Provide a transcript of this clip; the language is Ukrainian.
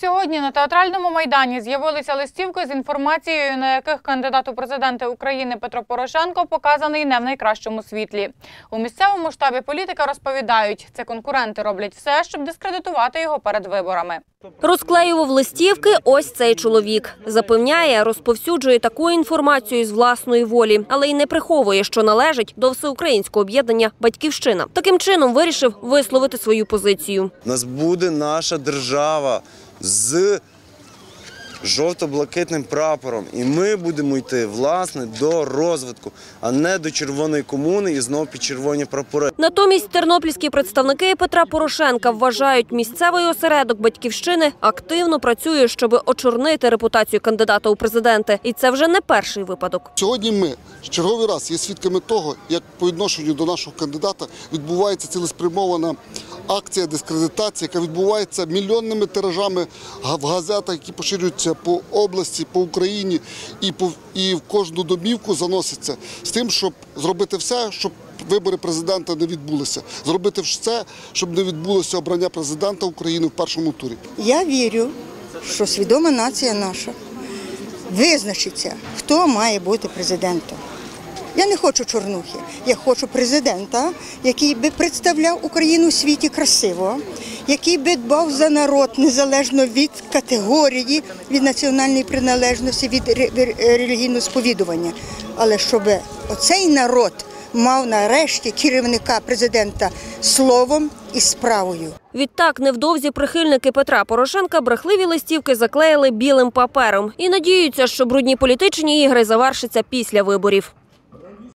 Сьогодні на театральному майдані з'явилися листівки з інформацією, на яких кандидат у президенти України Петро Порошенко показаний не в найкращому світлі. У місцевому штабі політика розповідають, це конкуренти роблять все, щоб дискредитувати його перед виборами. Розклеював листівки ось цей чоловік. Запевняє, розповсюджує таку інформацію з власної волі, але й не приховує, що належить до всеукраїнського об'єднання Батьківщина. Таким чином вирішив висловити свою позицію. У нас буде наша держава з жовто-блакитним прапором. І ми будемо йти власне до розвитку, а не до червоної комуни і знову під червоні прапори. Натомість тернопільські представники Петра Порошенка вважають, місцевий осередок батьківщини активно працює, щоб очорнити репутацію кандидата у президенти. І це вже не перший випадок. Сьогодні ми черговий раз є свідками того, як по відношенню до нашого кандидата відбувається цілеспрямована акція дискредитації, яка відбувається мільйонними тиражами в газетах, які поширюються по області, по Україні і по і в кожну домівку заноситься з тим, щоб зробити все, щоб вибори президента не відбулися, зробити все, щоб не відбулося обрання президента України в першому турі. Я вірю, що свідома нація наша визначиться, хто має бути президентом. Я не хочу чорнухи, я хочу президента, який би представляв Україну у світі красиво, який би дбав за народ незалежно від категорії, від національної приналежності, від ре- ре- релігійного сповідування. Але щоб оцей народ мав нарешті керівника президента словом і справою. Відтак, невдовзі прихильники Петра Порошенка брехливі листівки заклеїли білим папером і надіються, що брудні політичні ігри завершаться після виборів.